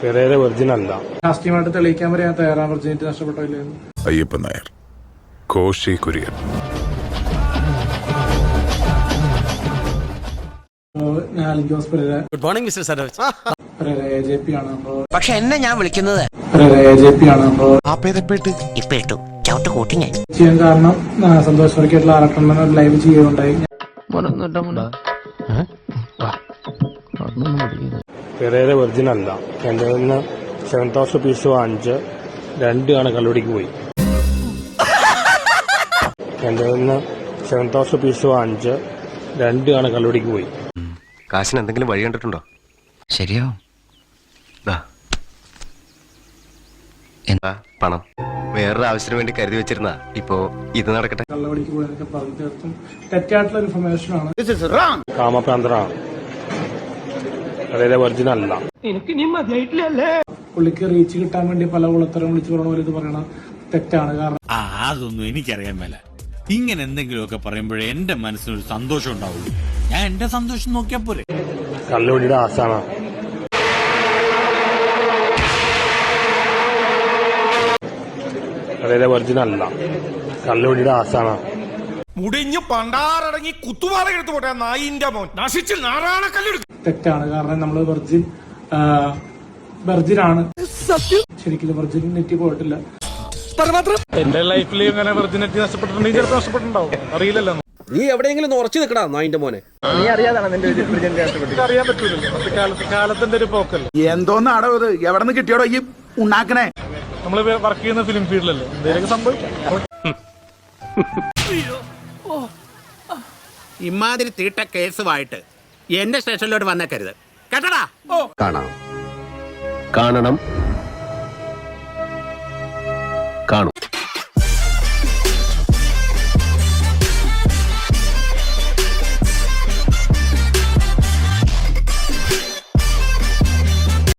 Pereira virgin അല്ല. ശാസ്ത്രീയമായിട്ട് തെളിയിക്കാൻ വരെ ഞാൻ തയ്യാറാണ് വെർജിനിറ്റി നഷ്ടപ്പെട്ടില്ലായിരുന്നു അയ്യപ്പൻ നായർ കോശി കുര്യൻ. അപ്പോൾ ഞാൻ Alin Jose Pereira good morning mister Saroj Pereira A J P ആണ് അപ്പോൾ. പക്ഷെ എന്നെ ഞാൻ വിളിക്കുന്നത് പെരേര എ ജെ പി ആണ് അപ്പോൾ. ഇപ്പൊ ഇട്ടു. ചവിട്ട് കൂട്ടി ഞാൻ. ചെയ്യാൻ കാരണം ആ, സന്തോഷ് ഒരു ലൈവ് ചെയ്യുകയുണ്ടായി. പെരേര വെർജിൻ അല്ല. എന്റെ നിന്ന് സെവൻ തൗസൻഡ് റുപ്പീസ് വാങ്ങിച്ച് രണ്ട് ആണ് കള്ളുടിക്ക് പോയി. എന്റെ നിന്ന് സെവൻ തൗസൻഡ് റുപ്പീസ് വാങ്ങിച്ച് രണ്ട് ആണ് കള്ളുടിക്ക് പോയി. കാശിന് എന്തെങ്കിലും വഴി കണ്ടിട്ടുണ്ടോ? ശരിയോ. എന്താ? പണം. വേറൊരു ആവശ്യത്തിന് വേണ്ടി കരുതി വെച്ചിരുന്ന. ഇപ്പോ ഇത് നടക്കട്ടെ. കള്ളവടിക്ക് പോയതൊക്കെ പറഞ്ഞു തീർത്തും തെറ്റായിട്ടുള്ള ഇൻഫർമേഷൻ ആണ്. കാമപ്രാന്തനാണ്. പെരേര ഒറിജിനൽ അല്ല? പുള്ളിക്ക് റീച്ച് കിട്ടാൻ വേണ്ടി പല കുളത്തരം വിളിച്ചു പറഞ്ഞ പോലെ ഇത് പറയണ തെറ്റാണ് കാരണം ആ അതൊന്നും എനിക്കറിയാൻ മേല. ഇങ്ങനെ എന്തെങ്കിലുമൊക്കെ പറയുമ്പോഴേ എന്റെ മനസ്സിനൊരു സന്തോഷം ഉണ്ടാവുള്ളൂ. ഞാൻ എന്റെ സന്തോഷം നോക്കിയാ പോരെ. കള്ളുടിയുടെ ആസാണ. അതായത് ഒറിജിനൽ അല്ല കള്ളുടിയുടെ ആസാന മുടിഞ്ഞു പണ്ടാറടങ്ങി കുത്തുപാറ എടുത്തു പോട്ടെ നായിന്റെ മോൻ. നശിച്ച് നാറാണക്കല്ലെടുക്കും തെറ്റാണ്. കാരണം നമ്മൾ വെർജിൻ വെർജിനാണ്. ശരിക്കും വെർജിനിറ്റി പോയിട്ടില്ല. എന്റെ ലൈഫിൽ ഇങ്ങനെ വെർജിനിറ്റി നഷ്ടപ്പെട്ടിട്ടുണ്ടെങ്കിൽ ചിലപ്പോൾ നഷ്ടപ്പെട്ടിട്ടുണ്ടാവും. അറിയില്ലല്ലോ. നീ എവിടെയെങ്കിലും ഉറച്ചു നിൽക്കടാ നായിന്റെ മോനെ. നീ അറിയാൻ പറ്റൂലല്ലോ. ഇന്നത്തെ കാലത്ത് കാലത്തിന്റെ ഒരു പോക്കല്ലേ? എന്തോന്നാടോ ഇത്? എവിടെ നിന്ന് കിട്ടിയോടോ ഈ ഉണ്ടാക്കണേ നമ്മൾ വർക്ക് ചെയ്യുന്ന ഫിലിം ഫീൽഡിലല്ലേ എന്തെങ്കിലും സംഭവിക്കാം. ഇമാതിരി തീട്ട കേസുമായിട്ട് എന്റെ സ്റ്റേഷനിലോട്ട് വന്നേക്കരുത്. കേട്ടടാ? ഓ. കാണാം. കാണണം. കാണും.